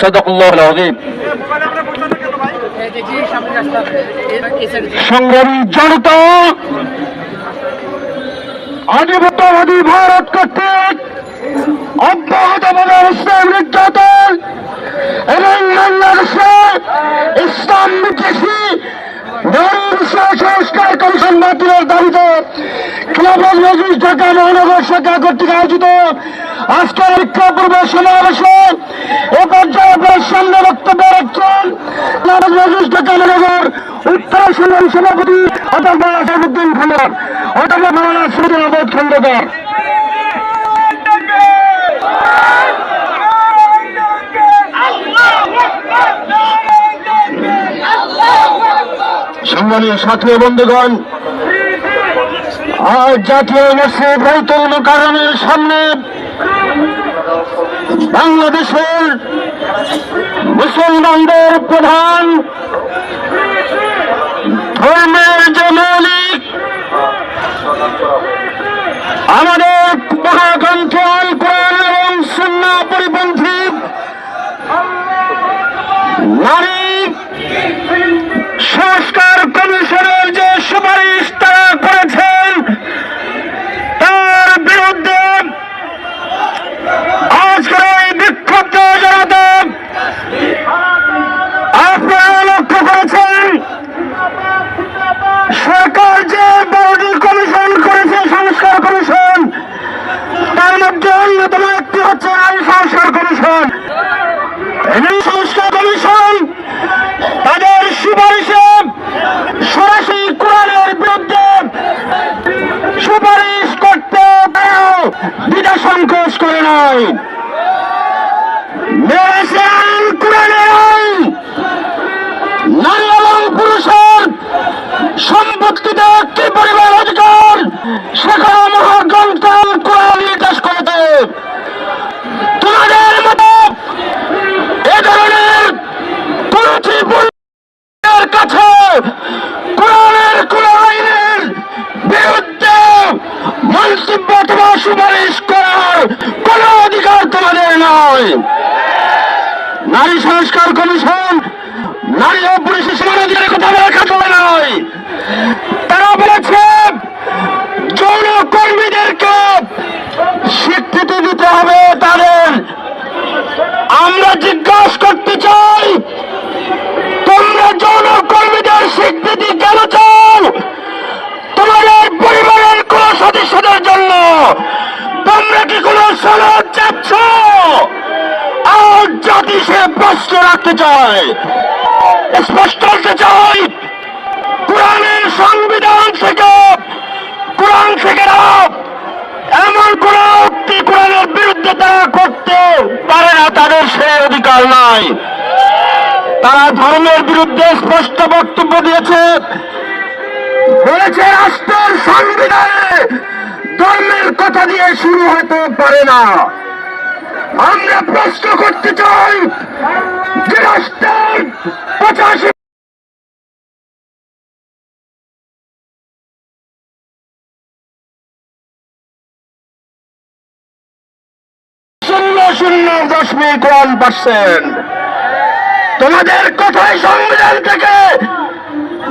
সদকুল্লাহ সাইডে সংগ্রামী জনতা আধিপত্যবাদী ভারত কর্তৃক অব্যাহতভাবে মুসলিম নির্যাতন এবং বাংলাদেশে ইসলাম বিদ্বেষী নারী সংস্কার কমিশন বাতিলের দাবিতে খেলাফত মজলিস ঢাকা মহানগর শাখা কর্তৃক আয়োজিত আজকের বিক্ষোভ পূর্ব সমাবেশে এ পর্যায়ে আপনার সামনে বক্তব্য রাখছেন খেলাফত মজলিস ঢাকা মহানগর উত্তর সংগ্রামী সভাপতি অধ্যাপক আসাদুদ্দিন খন্দকার অধ্যাপক মাওলানা সুদুল আহমদ খন্দকার। সম্মানীয় সাথী বন্ধুগণ আজ জাতীয় মসজিদ বৈতুল মোকারণের সামনে বাংলাদেশের মুসলমানদের প্রধান ধর্মের যে মৌলিক আমাদের মহাগ্রন্থ আল কোরআন এবং সুন্না পরিপন্থী নারী সংস্কার কমিশনের যে সুপারিশ তারা করেছেন তার বিরুদ্ধে আজকের এই বিক্ষুব্ধ জনতা আপনারা লক্ষ্য করেছেন সরকার যে বৌদি কমিশন করেছে সংস্কার কমিশন তার মধ্যে অন্যতম একটি হচ্ছে আইন সংস্কার কমিশন। এই সংস্কার কমিশন তাদের সুপারিশে সরাসরি কোরআনের বিরুদ্ধে সুপারিশ করতে পারেও সংকোচ করে নাই। আইন আইন পরিবার অধিকার? সেখানে মহাগ্রন্থ কোরআন নির্দেশ করেছে। তোমাদের মতো এ ধরনের কুরুচিপূর্ণের কাছে কোরআনের কোন আইনের বিরুদ্ধে মন্তব্য অথবা সুপারিশ করার কোন অধিকার তোমাদের নয় নারী সংস্কার কমিশন নারী ও পুরুষের সমান অধিকারের কথা বলার কথা নয় তারা বলেছে যৌন কর্মীদেরকে স্বীকৃতি দিতে হবে তাদের আমরা জিজ্ঞাসা করতে চাই তোমরা যৌন কর্মীদের স্বীকৃতি কেন চাও তোমাদের পরিবারের কোন সদস্যদের জন্য তোমরা কি কোন সনদ চাচ্ছ আর জাতি সে রাখতে চায়। স্পষ্ট করতে চাই, কোরআনের সংবিধান থেকে, কোরআন থেকে এমন কোন উক্তি কোরআনের বিরুদ্ধে তারা করতে পারে না, তাদের সেই অধিকার নাই। তারা ধর্মের বিরুদ্ধে স্পষ্ট বক্তব্য দিয়েছে। বলেছে, রাষ্ট্রের সংবিধানে ধর্মের কথা দিয়ে শুরু হতে পারে না। আমরা প্রশ্ন করতে চাই পঁচাশি শূন্য দশমিক ওয়ান পার্সেন্ট। তোমাদের কথাই সংবিধান থেকে,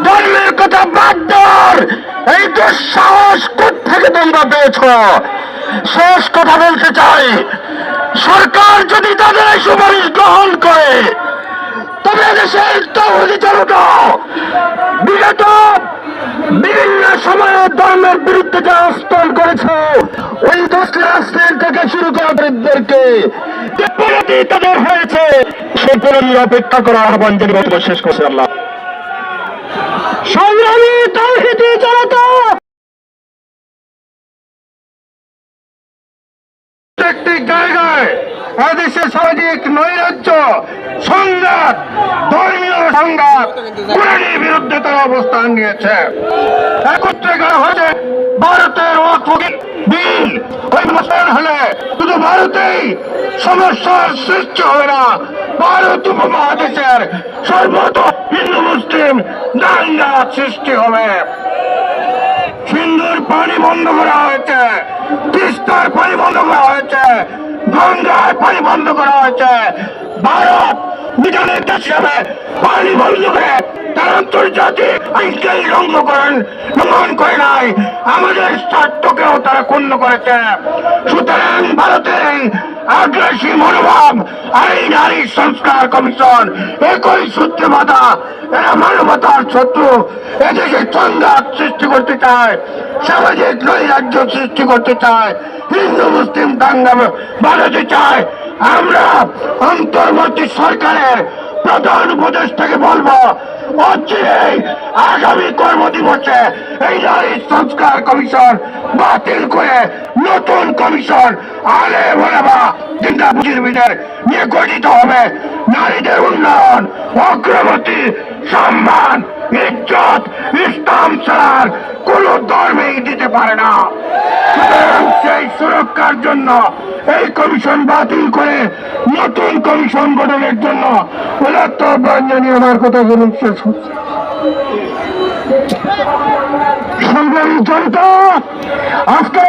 ধর্মের কথা বাদ দেওয়ার এই তো দুঃসাহস থেকে তোমরা পেয়েছ? শেষ কথা বলতে চাই সরকার যদি তাদের এই সুপারিশ গ্রহণ করে, তবে দেশের তৌহিদি জনতা বিগত বিভিন্ন সময়ে ধর্মের বিরুদ্ধে যে আস্তন করেছে, ওই দোষী রাষ্ট্রের থেকে শুরু করা পরিণতি তাদের হয়েছে, সেই পরিণতির অপেক্ষা করার আহ্বান জানিয়ে বক্তব্য শেষ করছে আল্লাহ। সংগ্রামী তৌহিদি জনতা প্রত্যেকটি জায়গায় এদেশের সামাজিক নৈরাজ্য, সংঘাত, ধর্মীয় সংঘাত কোরআনের বিরুদ্ধে তারা অবস্থান নিয়েছে। একত্রে করা হয়েছে ভারতের ওয়াকফ বিল। ওই মোতায়েন হলে শুধু ভারতেই সমস্যার সৃষ্টি হবে না, ভারত উপমহাদেশের সর্বত হিন্দু, মুসলিম দাঙ্গা সৃষ্টি হবে। সিন্ধুর পানি বন্ধ করা হয়েছে। তিস্তার পানি বন্ধ করা হয়েছে গঙ্গায় পানি বন্ধ করা হয়েছে। ভারত দেশ হিসাবে পানি বন্ধ করে আন্তর্জাতিক আমাদের স্বার্থকেও তারা সুতরাং ভারতের আগ্রাসী মনোভাব এই নারী সংস্কার কমিশন, একই সূত্রে বাধা মানবতার শত্রু। এদেশে সংঘাত সৃষ্টি করতে চায়, সামাজিক নৈরাজ্য সৃষ্টি করতে চায়, হিন্দু, মুসলিম দাঙ্গা বাড়াতে চায় আমরা অন্তর্বর্তী সরকারের প্রধান উপদেষ্টাকে বলব, অচিরেই আগামী কর্মদিবসে এই নারী সংস্কার কমিশন বাতিল করে নতুন কমিশন আলে বলাবা চিন্তা বুঝির নিয়ে গঠিত হবে। নারীদের উন্নয়ন, অগ্রগতি, সম্মান ইজ্জত ইসলাম ছাড়ার কোন ধর্মেই দিতে পারে না। সেই সুরক্ষার জন্য এই কমিশন বাতিল করে নতুন কমিশন গঠনের জন্য জানিয়ে আমার কথা বলুন, শেষ হচ্ছে আজকে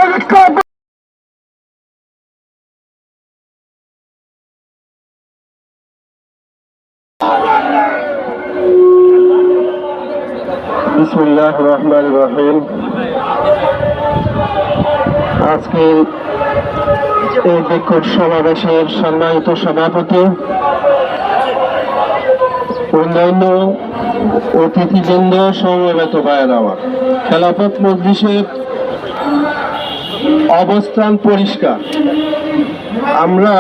বিসমুল্লাহ রহমান রহিম আজকের এই বিক্ষোভ সমাবেশের সম্মানিত সভাপতি, অন্যান্য অতিথিবৃন্দ, সমবেত ভাইয়ের আমার। খেলাফত মজলিসের অবস্থান পরিষ্কার। আমরা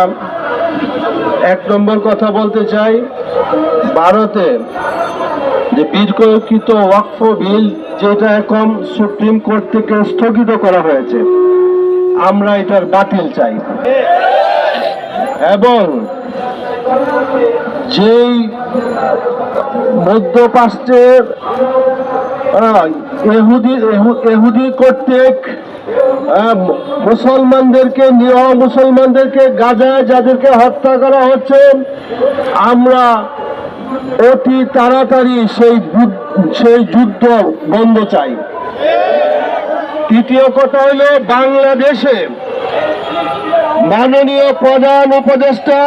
এক নম্বর কথা বলতে চাই, ভারতের যে বিতর্কিত ওয়াকফ বিল যেটা এখন সুপ্রিম কোর্ট থেকে স্থগিত করা হয়েছে, আমরা এটার বাতিল চাই। এবং যেই মধ্যপ্রাচ্যের এহুদি এহু- এহুদি কর্তৃক মুসলমানদেরকে, নিরহ মুসলমানদেরকে, গাজায় যাদেরকে হত্যা করা হচ্ছে, আমরা অতি তাড়াতাড়ি সেই সেই যুদ্ধ বন্ধ চাই। তৃতীয় কথা হলো বাংলাদেশে মাননীয় প্রধান উপদেষ্টা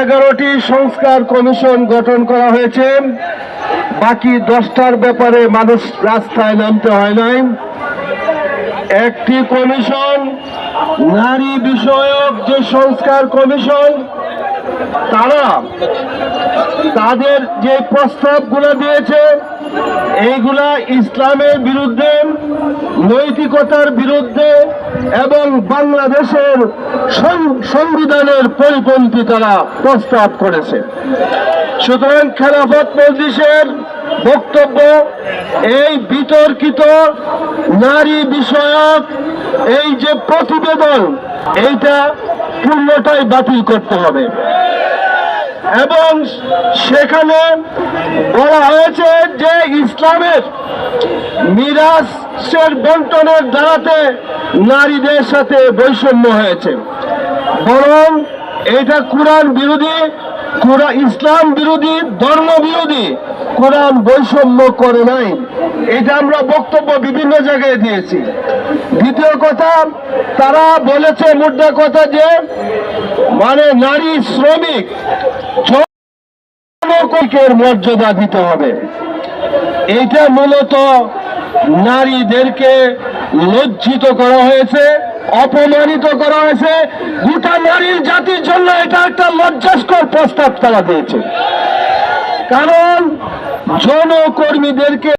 এগারোটি সংস্কার কমিশন গঠন করা হয়েছে। বাকি দশটার ব্যাপারে মানুষ রাস্তায় নামতে হয় নাই। একটি কমিশন, নারী বিষয়ক যে সংস্কার কমিশন তারা তাদের যে প্রস্তাবগুলো দিয়েছে, এইগুলা ইসলামের বিরুদ্ধে, নৈতিকতার বিরুদ্ধে এবং বাংলাদেশের সংবিধানের পরিপন্থী তারা প্রস্তাব করেছে। সুতরাং খেলাফত মজলিসের বক্তব্য, এই বিতর্কিত নারী বিষয়ক এই যে প্রতিবেদন, এইটা পূর্ণটাই বাতিল করতে হবে। এবং সেখানে বলা হয়েছে যে ইসলামের মিরাজের বন্টনের দ্বারাতে নারীদের সাথে বৈষম্য হয়েছে। বরং এটা কোরআন বিরোধী কোরআন ইসলাম বিরোধী, ধর্ম বিরোধী কোরআন বৈষম্য করে নাই। এটা আমরা বক্তব্য বিভিন্ন জায়গায় দিয়েছি। দ্বিতীয় কথা, তারা বলেছে মুদ্রা কথা যে মানে নারী শ্রমিক জনককের মর্যাদা দিতে হবে। এইটা মূলত নারীদেরকে লজ্জিত করা হয়েছে। অপমানিত করা হয়েছে। গোটা নারীর জাতির জন্য এটা একটা লজ্জাস্কর প্রস্তাব তারা দিয়েছে। কারণ যৌনকর্মীদেরকে